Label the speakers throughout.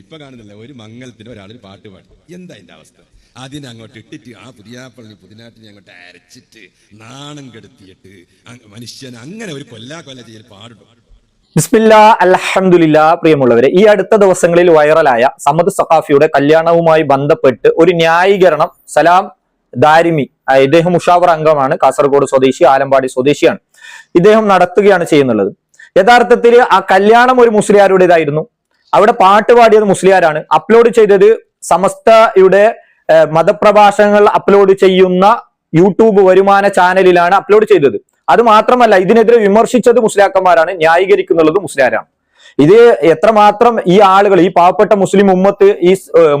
Speaker 1: ഇപ്പൊ കാണുന്നില്ല ഒരു മംഗലത്തിന് ഒരാളൊരു പാട്ട് പാടി. എന്താ അതിന്റെ അവസ്ഥ? അതിനെ അങ്ങോട്ട് ഇട്ടിട്ട് ആ പുതിയാപ്പള്ളി പുതിനാട്ടിനെ അങ്ങോട്ട് അരച്ചിട്ട് നാണം കെടുത്തിയിട്ട് മനുഷ്യൻ അങ്ങനെ ഒരു കൊല്ലാ കൊല്ല ചെയ്യൽ പാടും
Speaker 2: ബിസ്മില്ല അൽഹംദുലില്ല പ്രിയമുള്ളവരെ ഈ അടുത്ത ദിവസങ്ങളിൽ വൈറലായ സമദ് സഖാഫിയുടെ കല്യാണവുമായി ബന്ധപ്പെട്ട് ഒരു ന്യായീകരണം സലാം ദാരിമി ഇദ്ദേഹം ഉഷാവർ അംഗമാണ് കാസർഗോഡ് സ്വദേശി ആലമ്പാടി സ്വദേശിയാണ്. ഇദ്ദേഹം നടത്തുകയാണ് ചെയ്യുന്നുള്ളത്. യഥാർത്ഥത്തിൽ ആ കല്യാണം ഒരു മുസ്ലിയാരുടേതായിരുന്നു. അവിടെ പാട്ട് പാടിയത് മുസ്ലിയാരാണ്. അപ്ലോഡ് ചെയ്തത് സമസ്തയുടെ മതപ്രഭാഷണങ്ങൾ അപ്ലോഡ് ചെയ്യുന്ന യൂട്യൂബ് വരുമാന ചാനലിലാണ് അപ്ലോഡ് ചെയ്തത്. അത് മാത്രമല്ല ഇതിനെതിരെ വിമർശിച്ചത് മുസ്ലിയാക്കന്മാരാണ് ന്യായീകരിക്കുന്നുള്ളത് മുസ്ലിയാരാണ്. ഇത് എത്രമാത്രം ഈ ആളുകൾ ഈ പാവപ്പെട്ട മുസ്ലിം ഉമ്മത്ത് ഈ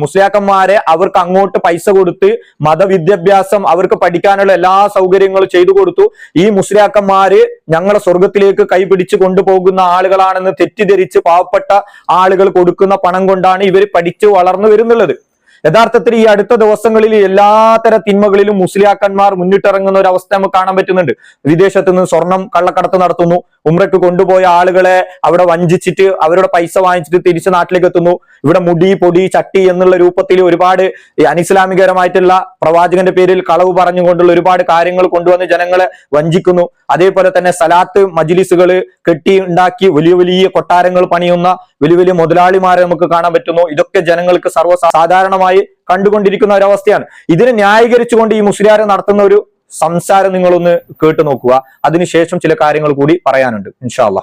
Speaker 2: മുസ്ലിയാക്കന്മാരെ അവർക്ക് അങ്ങോട്ട് പൈസ കൊടുത്ത് മതവിദ്യാഭ്യാസം അവർക്ക് പഠിക്കാനുള്ള എല്ലാ സൗകര്യങ്ങളും ചെയ്തു കൊടുത്തു ഈ മുസ്ലിയാക്കന്മാര് ഞങ്ങളെ സ്വർഗത്തിലേക്ക് കൈപിടിച്ച് കൊണ്ടുപോകുന്ന ആളുകളാണെന്ന് തെറ്റിദ്ധരിച്ച് പാവപ്പെട്ട ആളുകൾ കൊടുക്കുന്ന പണം കൊണ്ടാണ് ഇവർ പഠിച്ചു വളർന്നു വരുന്നുള്ളത്. യഥാർത്ഥത്തിൽ ഈ അടുത്ത ദിവസങ്ങളിൽ എല്ലാത്തര തിന്മകളിലും മുസ്ലിയാക്കന്മാർ മുന്നിട്ടിറങ്ങുന്ന ഒരു അവസ്ഥ നമുക്ക് കാണാൻ പറ്റുന്നുണ്ട്. വിദേശത്ത് നിന്ന് സ്വർണം കള്ളക്കടത്ത് നടത്തുന്നു. ഉമ്രക്ക് കൊണ്ടുപോയ ആളുകളെ അവിടെ വഞ്ചിച്ചിട്ട് അവരുടെ പൈസ വാങ്ങിച്ചിട്ട് തിരിച്ച് നാട്ടിലേക്ക് എത്തുന്നു ഇവിടെ മുടി പൊടി ചട്ടി എന്നുള്ള രൂപത്തിൽ ഒരുപാട് അനിസ്ലാമികരമായിട്ടുള്ള പ്രവാചകന്റെ പേരിൽ കളവ് പറഞ്ഞുകൊണ്ടുള്ള ഒരുപാട് കാര്യങ്ങൾ കൊണ്ടുവന്ന് ജനങ്ങളെ വഞ്ചിക്കുന്നു. അതേപോലെ തന്നെ സലാത്ത് മജിലിസുകൾ കെട്ടി ഉണ്ടാക്കി വലിയ വലിയ കൊട്ടാരങ്ങൾ പണിയുന്ന വലിയ വലിയ മുതലാളിമാരെ നമുക്ക് കാണാൻ പറ്റുന്നു. ഇതൊക്കെ ജനങ്ങൾക്ക് സർവ സാധാരണമായി കണ്ടുകൊണ്ടിരിക്കുന്ന ഒരവസ്ഥയാണ്. ഇതിനെ ന്യായീകരിച്ചുകൊണ്ട് ഈ മുസ്ലിയാരെ നടത്തുന്ന ഒരു സംസാരം നിങ്ങളൊന്ന് കേട്ടു നോക്കുക. അതിനുശേഷം ചില കാര്യങ്ങൾ കൂടി പറയാനുണ്ട്. ഇൻഷാല്ല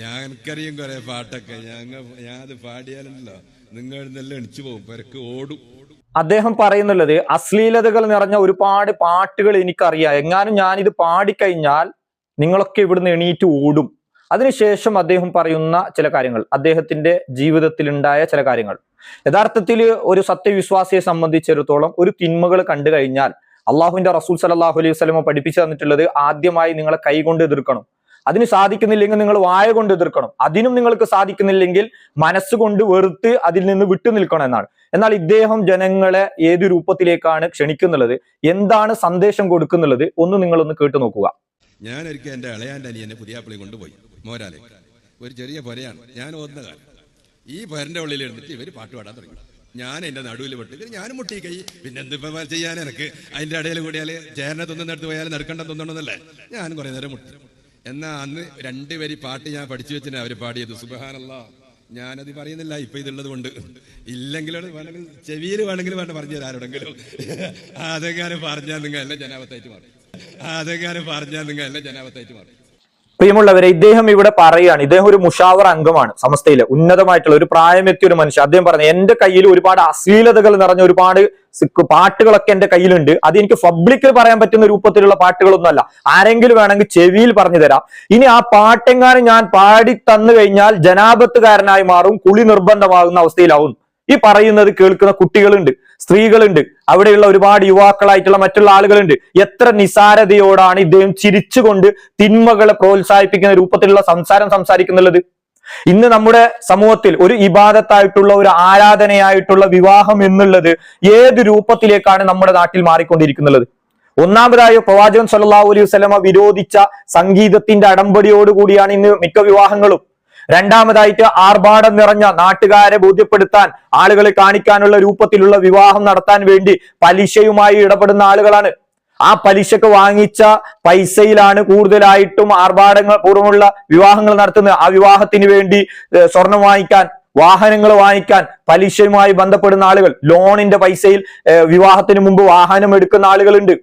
Speaker 1: ഞാൻ എനിക്കറിയും കുറെ പാട്ടൊക്കെ. ഞങ്ങൾ പാടിയാലല്ലോ. നിങ്ങൾ എണിച്ചു പോകും. പെരക്ക് ഓടും.
Speaker 2: അദ്ദേഹം പറയുന്നുള്ളത് അശ്ലീലതകൾ നിറഞ്ഞ ഒരുപാട് പാട്ടുകൾ എനിക്കറിയാം. എങ്ങാനും ഞാനിത് പാടിക്കഴിഞ്ഞാൽ നിങ്ങളൊക്കെ ഇവിടുന്ന് എണീറ്റ് ഓടും. അതിനുശേഷം അദ്ദേഹം പറയുന്ന ചില കാര്യങ്ങൾ. അദ്ദേഹത്തിന്റെ ജീവിതത്തിൽ ഉണ്ടായ ചില കാര്യങ്ങൾ. യഥാർത്ഥത്തിൽ ഒരു സത്യവിശ്വാസിയെ സംബന്ധിച്ചിടത്തോളം ഒരു തിന്മകൾ കണ്ടു കഴിഞ്ഞാൽ അള്ളാഹുവിന്റെ റസൂൽ സലാഹു അലൈഹി വസ്ലമ പഠിപ്പിച്ചു തന്നിട്ടുള്ളത് ആദ്യമായി നിങ്ങളെ കൈകൊണ്ട് എതിർക്കണം. അതിന് സാധിക്കുന്നില്ലെങ്കിൽ നിങ്ങൾ വായ കൊണ്ട് എതിർക്കണം. അതിനും നിങ്ങൾക്ക് സാധിക്കുന്നില്ലെങ്കിൽ മനസ്സുകൊണ്ട് വെറുത്ത് അതിൽ നിന്ന് വിട്ടു നിൽക്കണം എന്നാണ്. എന്നാൽ ഇദ്ദേഹം ജനങ്ങളെ ഏത് രൂപത്തിലേക്കാണ് ക്ഷണിക്കുന്നുള്ളത് എന്താണ് സന്ദേശം കൊടുക്കുന്നുള്ളത് ഒന്ന് നിങ്ങളൊന്ന് കേട്ടു നോക്കുക.
Speaker 1: ഞാൻ ഒരിക്കൽ എന്റെ ഇളയാന്റെ അനിയനെ പുതിയാപ്പള്ളി കൊണ്ടുപോയി മോരാലെ. ഒരു ചെറിയ പൊരയാണ്. ഞാൻ ഓർന്ന കാലം. ഈ പൊരന്റെ ഉള്ളിൽ ഇരുന്നിട്ട് ഇവർ പാട്ട് പാടാൻ തുടങ്ങി. ഞാൻ എന്റെ നടുവിൽ പൊട്ടി. ഞാനും മുട്ടി കൈ. പിന്നെ എന്തിപ്പോ ചെയ്യാൻ എനിക്ക്? അതിന്റെ ഇടയിൽ കൂടിയാൽ ചേരനെ തിന്നുന്നിടത്ത് പോയാൽ നടക്കണ്ട തിന്നണമെന്നല്ലേ? ഞാൻ കുറേ നേരം മുട്ടി. എന്നാ അന്ന് രണ്ട് വരി പാട്ട് ഞാൻ പഠിച്ചു വെച്ചിന് അവർ പാടിയത്. സുബഹാനല്ല. ഞാനത് പറയുന്നില്ല. ഇപ്പൊ ഇതുള്ളത് കൊണ്ട്. ഇല്ലെങ്കിൽ വേണമെങ്കിൽ ചെവിയിൽ വേണമെങ്കിൽ വേണ്ട പറഞ്ഞു തരാം ആരോടെങ്കിലും. അതെങ്ങാനും പറഞ്ഞാൽ നിങ്ങൾ എല്ലാം ജനാപത്തായിട്ട് മാറും. അതെങ്ങാനും പറഞ്ഞാൽ നിങ്ങൾ എല്ലാം ജനാപത്തായിട്ട് മാറും.
Speaker 2: പ്രിയമുള്ളവരെ ഇദ്ദേഹം ഇവിടെ പറയുകയാണ് ഇദ്ദേഹം ഒരു മുഷാവർ അംഗമാണ് സമസ്തയിലെ. ഉന്നതമായിട്ടുള്ള ഒരു പ്രായമെത്തിയ ഒരു മനുഷ്യൻ. അദ്ദേഹം പറഞ്ഞു എന്റെ കയ്യിൽ ഒരുപാട് അശ്ലീലതകൾ നിറഞ്ഞ ഒരുപാട് പാട്ടുകളൊക്കെ എന്റെ കയ്യിലുണ്ട്. അത് എനിക്ക് പബ്ലിക്കിൽ പറയാൻ പറ്റുന്ന രൂപത്തിലുള്ള പാട്ടുകളൊന്നുമല്ല. ആരെങ്കിലും വേണമെങ്കിൽ ചെവിയിൽ പറഞ്ഞു തരാം. ഇനി ആ പാട്ടെങ്ങാനും ഞാൻ പാടി തന്നു കഴിഞ്ഞാൽ ജനാപത്തുകാരനായി മാറും കുളി നിർബന്ധമാകുന്ന അവസ്ഥയിലാവും. ഈ പറയുന്നത് കേൾക്കുന്ന കുട്ടികളുണ്ട്. സ്ത്രീകളുണ്ട്. അവിടെയുള്ള ഒരുപാട് യുവാക്കളായിട്ടുള്ള മറ്റുള്ള ആളുകളുണ്ട്. എത്ര നിസാരതയോടാണ് ഇദ്ദേഹം ചിരിച്ചുകൊണ്ട് തിന്മകളെ പ്രോത്സാഹിപ്പിക്കുന്ന രൂപത്തിലുള്ള സംസാരം സംസാരിക്കുന്നുള്ളത്. ഇന്ന് നമ്മുടെ സമൂഹത്തിൽ ഒരു ഇബാദത്തായിട്ടുള്ള ഒരു ആരാധനയായിട്ടുള്ള വിവാഹം എന്നുള്ളത് ഏത് രൂപത്തിലേക്കാണ് നമ്മുടെ നാട്ടിൽ മാറിക്കൊണ്ടിരിക്കുന്നത്? ഒന്നാമതായി പ്രവാചകൻ സല്ലാ അലൈഹി വസല്ലമ വിരോധിച്ച സംഗീതത്തിന്റെ അടമ്പടിയോടുകൂടിയാണ് ഇന്ന് മിക്ക വിവാഹങ്ങളും. രണ്ടാമതായിട്ട് ആർഭാടം നിറഞ്ഞ നാട്ടുകാരെ ബോധ്യപ്പെടുത്താൻ ആളുകളെ കാണിക്കാനുള്ള രൂപത്തിലുള്ള വിവാഹം നടത്താൻ വേണ്ടി പലിശയുമായി ഇടപെടുന്ന ആളുകളാണ്. ആ പലിശക്ക് വാങ്ങിച്ച പൈസയിലാണ് കൂടുതലായിട്ടും ആർഭാടങ്ങൾ പൂർവമുള്ള വിവാഹങ്ങൾ നടത്തുന്നത്. ആ വിവാഹത്തിന് വേണ്ടി സ്വർണം വാങ്ങിക്കാൻ വാഹനങ്ങൾ വാങ്ങിക്കാൻ പലിശയുമായി ബന്ധപ്പെടുന്ന ആളുകൾ ലോണിന്റെ പൈസയിൽ വിവാഹത്തിന് മുമ്പ് വാഹനം എടുക്കുന്ന ആളുകളുണ്ട്.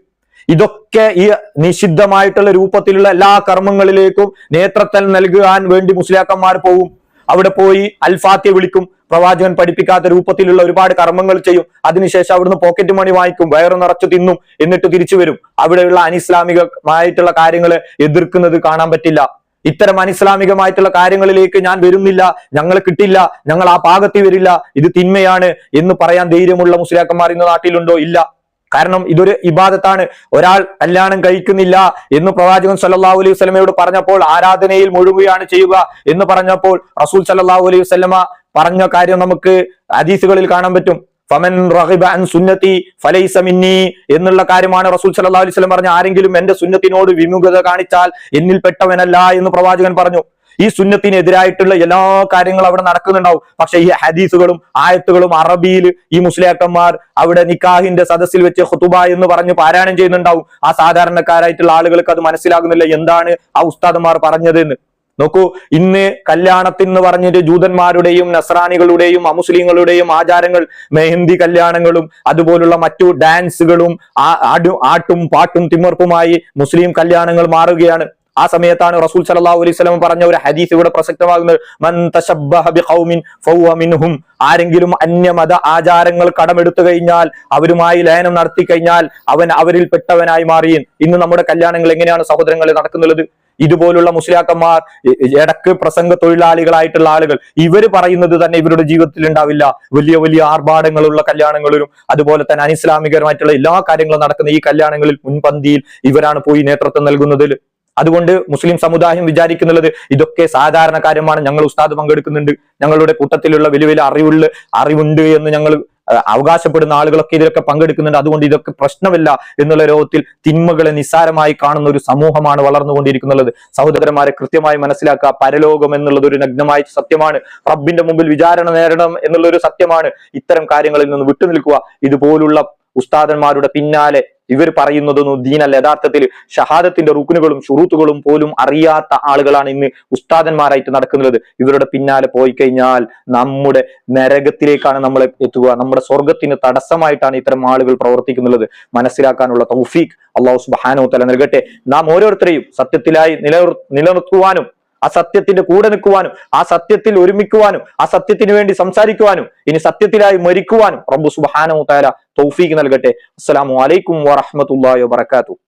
Speaker 2: ഇതൊക്കെ ഈ നിഷിദ്ധമായിട്ടുള്ള രൂപത്തിലുള്ള എല്ലാ കർമ്മങ്ങളിലേക്കും നേതൃത്വം നൽകുവാൻ വേണ്ടി മുസ്ലിയാക്കന്മാർ പോവും. അവിടെ പോയി അൽഫാത്തിയെ വിളിക്കും. പ്രവാചകൻ പഠിപ്പിക്കാത്ത രൂപത്തിലുള്ള ഒരുപാട് കർമ്മങ്ങൾ ചെയ്യും. അതിനുശേഷം അവിടുന്ന് പോക്കറ്റ് മണി വാങ്ങിക്കും. വയറ് നിറച്ചു തിന്നും. എന്നിട്ട് തിരിച്ചു വരും. അവിടെയുള്ള അനിസ്ലാമികമായിട്ടുള്ള കാര്യങ്ങളെ എതിർക്കുന്നത് കാണാൻ പറ്റില്ല. ഇത്തരം അനിസ്ലാമികമായിട്ടുള്ള കാര്യങ്ങളിലേക്ക് ഞാൻ വരുന്നില്ല. ഞങ്ങൾ കിട്ടില്ല. ഞങ്ങൾ ആ പാകത്തിൽ വരില്ല. ഇത് തിന്മയാണ് എന്ന് പറയാൻ ധൈര്യമുള്ള മുസ്ലിയാക്കന്മാർ ഇന്ന് നാട്ടിലുണ്ടോ? ഇല്ല. കാരണം ഇതൊരു ഇബാദത്താണ്. ഒരാൾ കല്യാണം കഴിക്കുന്നില്ല എന്ന് പ്രവാചകൻ സല്ലാഹു അലൈഹി വസല്ലമയോട് പറഞ്ഞപ്പോൾ ആരാധനയിൽ മുഴുകുകയാണ് ചെയ്യുക എന്ന് പറഞ്ഞപ്പോൾ റസൂൽ സല്ലാഹു അലൈഹി വസല്ലമ പറഞ്ഞ കാര്യം നമുക്ക് ഹദീസുകളിൽ കാണാൻ പറ്റും. ഫമൻ റഹിബൻ സുന്നത്തി ഫലൈസ മിന്നി എന്നുള്ള കാര്യമാണ് റസൂൽ സല്ലല്ലാഹു അലൈഹി വസല്ലം പറഞ്ഞ. ആരെങ്കിലും എന്റെ സുന്നത്തിനോട് വിമുഖത കാണിച്ചാൽ എന്നിൽ പെട്ടവനല്ല എന്ന് പ്രവാചകൻ പറഞ്ഞു. ഈ സുന്നത്തിനെതിരായിട്ടുള്ള എല്ലാ കാര്യങ്ങളും അവിടെ നടക്കുന്നുണ്ടാവും. പക്ഷെ ഈ ഹദീസുകളും ആയത്തുകളും അറബിയിൽ ഈ മുസ്ലിയാക്കന്മാർ അവിടെ നിക്കാഹിന്റെ സദസ്സിൽ വെച്ച് ഹുതുബ എന്ന് പറഞ്ഞ് പാരായണം ചെയ്യുന്നുണ്ടാവും. ആ സാധാരണക്കാരായിട്ടുള്ള ആളുകൾക്ക് അത് മനസ്സിലാകുന്നില്ല എന്താണ് ആ ഉസ്താദന്മാർ പറഞ്ഞതെന്ന്. നോക്കൂ ഇന്ന് കല്യാണത്തിൽ എന്ന് പറഞ്ഞിട്ട് ജൂതന്മാരുടെയും നസ്രാനികളുടെയും അമുസ്ലിങ്ങളുടെയും ആചാരങ്ങൾ മെഹന്തി കല്യാണങ്ങളും അതുപോലുള്ള മറ്റു ഡാൻസുകളും ആട്ടും പാട്ടും തിമർപ്പുമായി മുസ്ലിം കല്യാണങ്ങൾ മാറുകയാണ്. ആ സമയത്താണ് റസൂൽ സല്ലല്ലാഹു അലൈഹി വസല്ലം പറഞ്ഞ ഒരു ഹദീസ് ഇവിടെ പ്രസക്തമാകുന്നത്. ആരെങ്കിലും അന്യമത ആചാരങ്ങൾ കടമെടുത്തു കഴിഞ്ഞാൽ അവരുമായി ലയനം നടത്തി കഴിഞ്ഞാൽ അവൻ അവരിൽ പെട്ടവനായി മാറിയും ഇന്ന് നമ്മുടെ കല്യാണങ്ങൾ എങ്ങനെയാണ് സഹോദരങ്ങളെ നടക്കുന്നുള്ളത്? ഇതുപോലുള്ള മുസ്ലിയാക്കന്മാർ ഇടയ്ക്ക് പ്രസംഗ തൊഴിലാളികളായിട്ടുള്ള ആളുകൾ ഇവർ പറയുന്നത് തന്നെ ഇവരുടെ ജീവിതത്തിൽ ഉണ്ടാവില്ല. വലിയ വലിയ ആർഭാടങ്ങളുള്ള കല്യാണങ്ങളിലും അതുപോലെ തന്നെ അനിസ്ലാമികരമായിട്ടുള്ള എല്ലാ കാര്യങ്ങളും നടക്കുന്ന ഈ കല്യാണങ്ങളിൽ മുൻപന്തിയിൽ ഇവരാണ് പോയി നേതൃത്വം നൽകുന്നതിൽ. അതുകൊണ്ട് മുസ്ലിം സമുദായം വിചാരിക്കുന്നുള്ളത് ഇതൊക്കെ സാധാരണ കാര്യമാണ്. ഞങ്ങൾ ഉസ്താദ് പങ്കെടുക്കുന്നുണ്ട്. ഞങ്ങളുടെ കൂട്ടത്തിലുള്ള വലിയ വലിയ അറിവുള്ള അറിവുണ്ട് എന്ന് ഞങ്ങൾ അവകാശപ്പെടുന്ന ആളുകളൊക്കെ ഇതിലൊക്കെ പങ്കെടുക്കുന്നുണ്ട്. അതുകൊണ്ട് ഇതൊക്കെ പ്രശ്നമില്ല എന്നുള്ള രോഗത്തിൽ തിന്മകളെ നിസ്സാരമായി കാണുന്ന ഒരു സമൂഹമാണ് വളർന്നുകൊണ്ടിരിക്കുന്നത്. സഹോദരന്മാരെ കൃത്യമായി മനസ്സിലാക്കുക. പരലോകം എന്നുള്ളത് ഒരു നഗ്നമായ സത്യമാണ്. റബ്ബിന്റെ മുമ്പിൽ വിചാരണ നേരിടണം എന്നുള്ള ഒരു സത്യമാണ്. ഇത്തരം കാര്യങ്ങളിൽ നിന്ന് വിട്ടുനിൽക്കുക. ഇതുപോലുള്ള ഉസ്താദന്മാരുടെ പിന്നാലെ ഇവർ പറയുന്നതൊന്നും ദീനല്ല. യഥാർത്ഥത്തിൽ ഷഹാദത്തിന്റെ റുക്കുനുകളും ഷുറൂത്തുകളും പോലും അറിയാത്ത ആളുകളാണ് ഇന്ന് ഉസ്താദന്മാരായിട്ട് നടക്കുന്നത്. ഇവരുടെ പിന്നാലെ പോയി കഴിഞ്ഞാൽ നമ്മുടെ നരകത്തിലേക്കാണ് നമ്മൾ എത്തുക. നമ്മുടെ സ്വർഗത്തിന് തടസ്സമായിട്ടാണ് ഇത്തരം ആളുകൾ പ്രവർത്തിക്കുന്നത്. മനസ്സിലാക്കാനുള്ള തൗഫീഖ് അള്ളാഹു സുബാനോ തല നൽകട്ടെ. നാം ഓരോരുത്തരെയും സത്യത്തിലായി നിലനിർ നിലനിർത്തുവാനും ആ സത്യത്തിന്റെ കൂടെ നിൽക്കുവാനും ആ സത്യത്തിൽ ഒരുമിക്കുവാനും ആ സത്യത്തിന് വേണ്ടി സംസാരിക്കുവാനും ഇനി സത്യത്തിലായി മരിക്കുവാനും റബ്ബു സുബാനോ തആല തൗഫീഖ് നൽകട്ടെ. അസ്സലാമു അലൈക്കും വറഹ്മത്തുള്ളാഹി വബറകാതുഹു